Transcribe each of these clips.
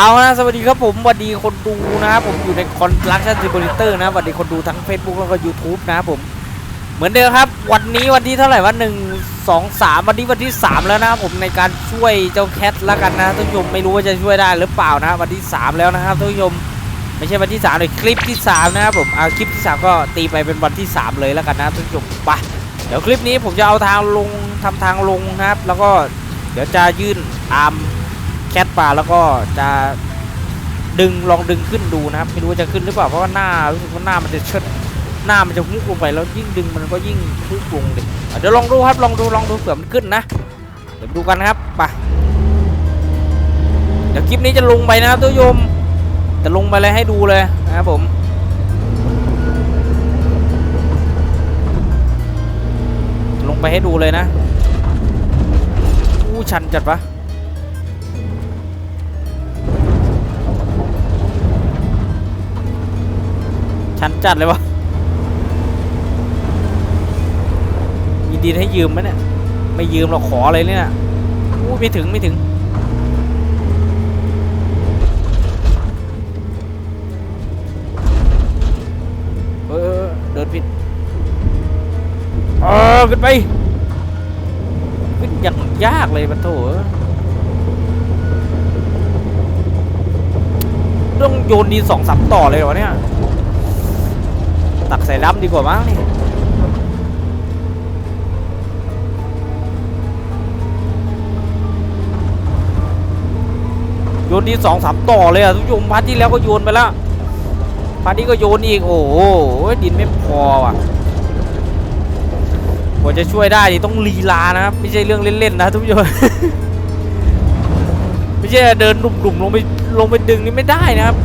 เอานะสวัสดีครับผมสวัสดีคนดูนะครับผมอยู่ในคอนลักชันซิมูเลเตอร์นะสวัสดีคนดูทั้ง Facebook แล้วก็ YouTube นะครับผมเหมือนเดิมครับ วันนี้วันที่เท่าไหร่วันหนึ่งสองสามวันนี้วันที่สามแล้วนะครับผมในการช่วยเจ้าแคทแล้วกันนะท่านผู้ชมไม่รู้ว่าจะช่วยได้หรือเปล่านะวันที่สามแล้วนะครับท่านผู้ชมไม่ใช่วันที่สามเลยคลิปที่สามนะครับผมเอาคลิปที่สามก็ตีไปเป็นวันที่สามเลยแล้วกันนะท่านผู้ชมไปเดี๋ยวคลิปนี้ผมจะเอาทางลงทำทางลงนะครับ แล้วก็เดี๋ยวจะยื่นอาร์ม แคทป่าแล้วก็จะดึงลองดึงขึ้นดูนะครับไม่รู้ว่าจะขึ้นหรือเปล่าเพราะว่าหน้ารู้สึกว่าหน้ามันจะเชิดหน้ามันจะฮุกลงไปแล้วยิ่งดึงมันก็ยิ่งฮุกลงเลยเดี๋ยวลองดูครับลองดูลองดูเผื่อมันขึ้นนะ เดี๋ยวดูกันครับไปเดี๋ยวคลิปนี้จะลงไปนะครับทุกโยมจะลงไปเลยให้ดูเลยนะครับผมลงไปให้ดูเลยนะอู้ชันจัดปะ นจัดเลยวะมีดีให้ยืมไหมเนี่ย ไม่ยืมเราขอเลยเนี่ยอู้ไม่ถึงไม่ถึง เออเดินผิดเออขึ้นไปขึ้นอย่างยากเลยมันโถต้องโยนดีสองสามต่อเลยเหรอเนี่ย ตักใส่ดำดีกว่ามั้งนี่โยนที่สองสามต่อเลยอะทุกโยมพัดที่แล้วก็โยนไปแล้วพัดนี้ก็โยนอีกโอ้โหดินไม่พอว่ะกว่าจะช่วยได้นี่ต้องลีลานะครับไม่ใช่เรื่องเล่นๆนะทุกโยมไม่ใช่เดินดุ่มๆลงไปลงไปดึงนี่ไม่ได้นะครับ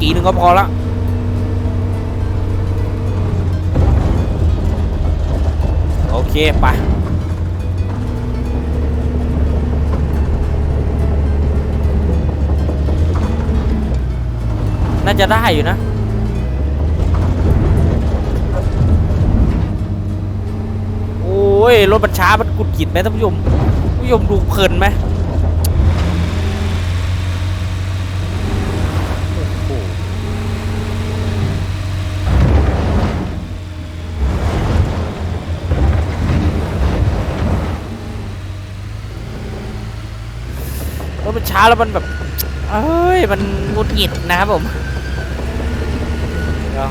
กีหนึ่งก็พอละโอเคไปน่าจะได้อยู่นะโอ้ยรถมันช้ามันกุดกิดไหมท่านผู้ชมผู้ชมดูเพลินไหม โอ้โหรถมัน ช้าแล้วมันแบบเอ้ยมันงุดหงิดนะครับผมเดี๋ยว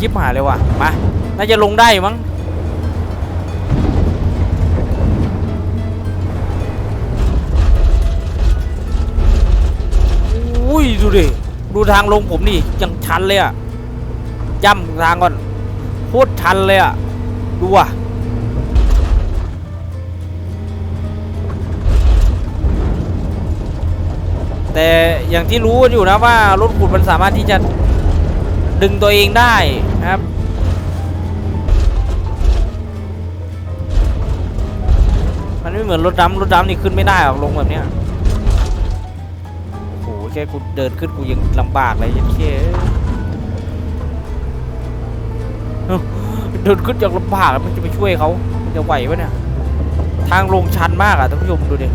ยิบหายเลยว่ะมาน่าจะลงได้อยู่มั้งอุ้ยดูดิดูทางลงผมนี่ยังชันเลยอะย่ำทางก่อนโคตรชันเลยอะดูอะแต่อย่างที่รู้กันอยู่นะว่ารถขุดมันสามารถที่จะดึงตัวเองได้ ไม่เหมือนรถดำรถดำนี่ขึ้นไม่ได้หรอกลงแบบเนี้ยโอ้โหแค่กูเดินขึ้นกูยังลำบากเลยยันเคเอ้าเดินขึ้นยังลำบากมันจะไปช่วยเขามันจะไหวปะเนี่ยทางลงชันมากอะท่านผู้ชมดูดิ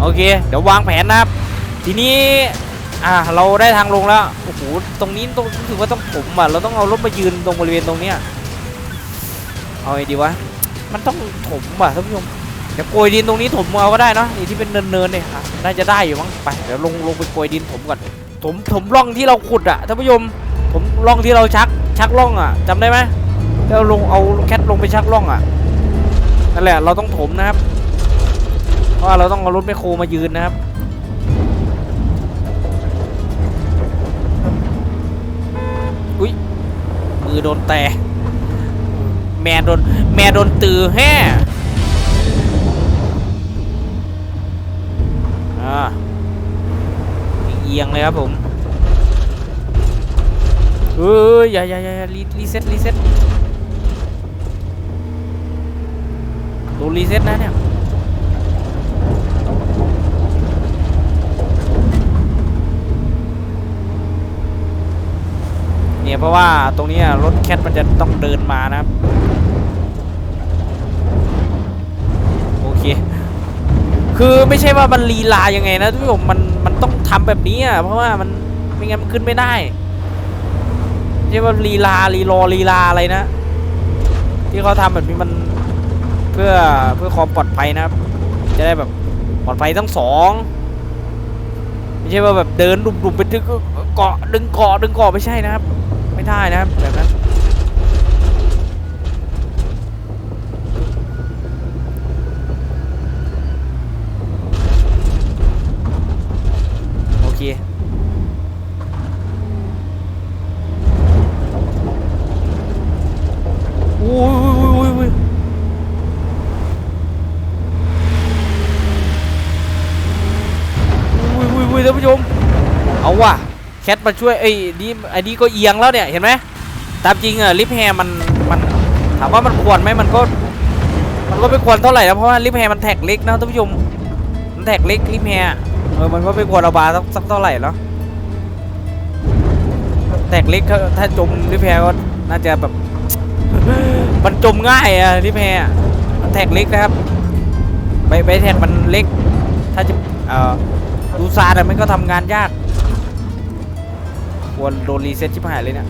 โอเค เดี๋ยววางแผนนะครับ ทีนี้ อ่า เราได้ทางลงแล้ว โอ้โห ตรงนี้ต้องรู้สึกว่าต้องผมอะ เราต้องเอารถมายืนตรงบริเวณตรงเนี้ย เอาไงดีวะ มันต้องถมอะท่านผู้ชมเดี๋ยวโกยดินตรงนี้ถมเอาก็ได้เนาะนี่ที่เป็นเนินๆเนี่ยน่าจะได้อยู่มั้งไปเดี๋ยวลงลงไปโกยดินถมก่อนถมถมร่องที่เราขุดอะท่านผู้ชมผมร่องที่เราชักชักร่องอะจำได้ไหมแล้วลงเอาแคทลงไปชักร่องอะนั่นแหละเราต้องถมนะครับ เพราะเราต้องเอารถแมคโครมายืนนะครับอุ้ยมือโดนแต่ แม่โดนแม่โดนตือแฮ่อ่าเอียงเลยครับผมเอ้ยอย่าอย่าอย่ารีรีเซ็ตรีเซ็ตโดนรีเซ็ตนะเนี่ย เพราะว่าตรงนี้รถแคทมันจะต้องเดินมานะครับโอเคคือไม่ใช่ว่ามันลีลายังไงนะทุกผู้ชมมันมันต้องทำแบบนี้อะเพราะว่ามันไม่งั้นมันขึ้นไม่ได้ไม่ใช่ว่าลีลาลีรอลีลาอะไรนะ ที่เขาทำแบบนี้มันเพื่อเพื่อความปลอดภัยนะครับ จะได้แบบปลอดภัยทั้งสองไม่ใช่ว่าแบบเดินดุ่มๆไปดึงเกาะดึงเกาะดึงเกาะไม่ใช่นะครับ ไม่ได้นะครับแบบนั้นโอเคอุ้ยอุ้ยอุ้ยอุ้ยอุ้ยอุ้ยอุ้ยท่านผู้ชมเอาว่ะ แคทมาช่วยไอ้นี่ไอ้นี่ก็เอียงแล้วเนี่ยเห็นไหมตามจริงอะลิฟแฮมันมันถามว่ามันควรไหมมันก็มันก็ไม่ควรเท่าไหร่นะเพราะว่าลิฟแฮมันแท็กเล็กนะท่านผู้ชมมันแท็กเล็กลิฟแฮเออมันก็ไม่ควรเอาบาสักสักเท่าไหร่แล้วแท็กเล็กถ้าจมลิฟแฮก็น่าจะแบบมันจมง่ายอะลิฟแฮมันแท็กเล็กนะครับใบใบแท็กมันเล็ก ถ้าจะเอ่อดูซาแต่มันก็ทำงานยาก ควรโดนรีเซ็ตชิบหายเลยเนี่ย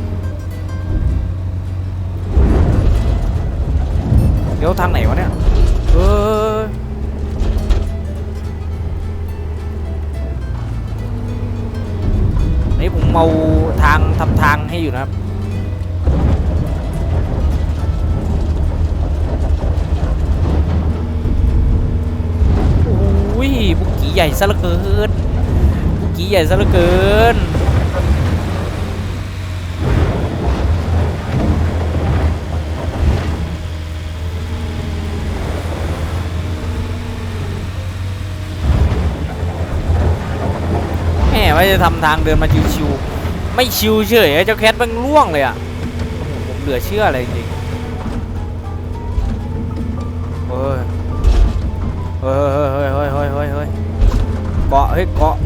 เดี๋ยวทางไหนวะเนี่ยเออนี่ผมเอาทางทำทางให้อยู่นะครับโอ้ยบุกี้ใหญ่ซะเหลือเกินบุกี้ใหญ่ซะเหลือเกิน แหมว่า จะทำทางเดินมาชิวๆไม่ชิวเฉยเจ้าแคทมันล่วงเลยอะผมเหลือเชื่ออะไรจริงเฮ้ยเฮ้ยเฮ้ยเฮ้ยเฮ้ยเฮ้ยเฮ้ยเกาะเฮ้ยเกาะ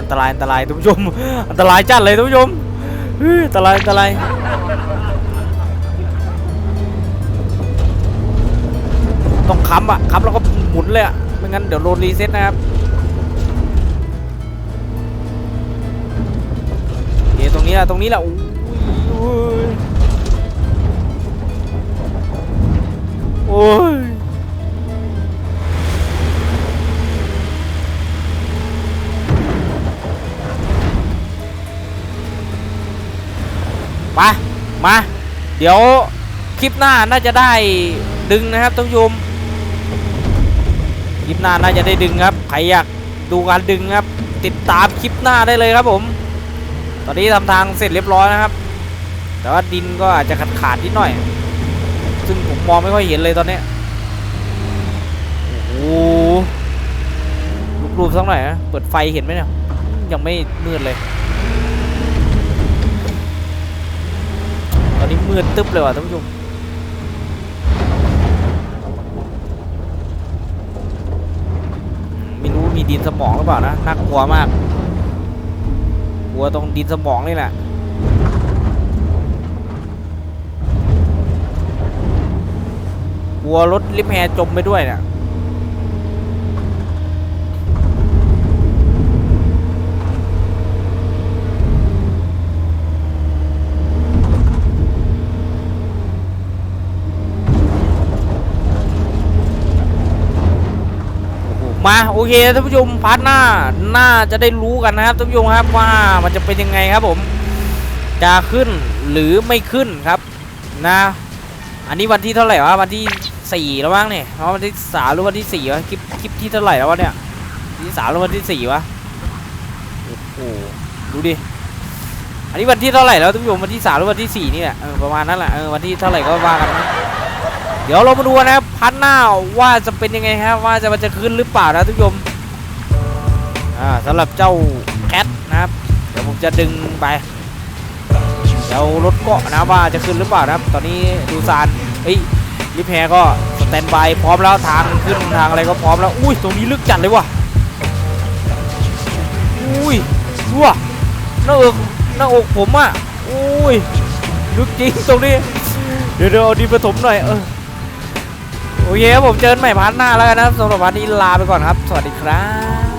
อันตรายอันตรายท่านผู้ชมอันตรายจัดเลยท่านผู้ชมอันตรายอันตราย ต้องค้ำอะค้ำแล้วก็หมุนเลยอะไม่งั้นเดี๋ยวโดนรีเซ็ตนะครับเดี๋ยวตรงนี้แหละตรงนี้แหละโอ้ยโอ้ยมา มา เดี๋ยวคลิปหน้าน่าจะได้ดึงนะครับท่านผู้ชม คลิปหน้าน่าจะได้ดึงครับใครอยากดูการดึงครับ ติดตามคลิปหน้าได้เลยครับผม ตอนนี้ทำทางเสร็จเรียบร้อยนะครับ แต่ว่าดินก็อาจจะขาดขาดๆนิดหน่อย ซึ่งผมมองไม่ค่อยเห็นเลยตอนนี้โอ้โหรูปๆสักหน่อยนะเปิดไฟเห็นไหมเนี่ยยังไม่มืดเลย ตอนนี้มืดตึ๊บเลยว่ะท่านผู้ชม ไม่รู้มี ดินสมองหรือเปล่านะน่ากลัวมากกลัวตรงดินสมองนี่แหละกลัวรถลิฟต์แฮจมไปด้วยเนี่ย มาโอเคท่านผู้ชมพาร์ทหน้าน่าจะได้รู้กันนะครับท่านผู้ชมครับว่ามันจะเป็นยังไงครับผมจะขึ้นหรือไม่ขึ้นครับนะ อันนี้วันที่เท่าไหร่วะวันที่สี่แล้วมั้งเนี่ยเพราะวันที่สามหรือวันที่สี่วะคลิปคลิปที่เท่าไหร่แล้ววะเนี่ยวันที่สามหรือวันที่สี่วะโอ้โหดูดิอันนี้วันที่เท่าไหร่แล้วท่านผู้ชมวันที่สามหรือวันที่สี่นี่แหละประมาณนั้นแหละวันที่เท่าไหร่ก็ว่ากันนะ เดี๋ยวเรามาดูนะครับพันหน้าว่าจะเป็นยังไงครับว่าจะมันจะขึ้นหรือเปล่านะท่านผู้ชมอ่าสำหรับเจ้าแคทนะครับเดี๋ยวผมจะดึงไปเดี๋ยวรถเกาะนะว่าจะขึ้นหรือเปล่านะครับ ตอนนี้ดูซานเอ้ยลิฟต์แฮร์ก็สแตนบายพร้อมแล้วทางขึ้นทางอะไรก็พร้อมแล้วอุ้ยตรงนี้ลึกจัดเลยว่ะอุ้ยดูว่ะหน้าอกหน้าอกผมอะอุ้ยลึกจริงตรงนี้เดี๋ยวเดี๋ยวเอาดีผสมหน่อยเออ โอเคครับผมเจอกันใหม่พาร์ทหน้าแล้วกันนะครับสำหรับวันนี้ลาไปก่อนครับ สวัสดีครับ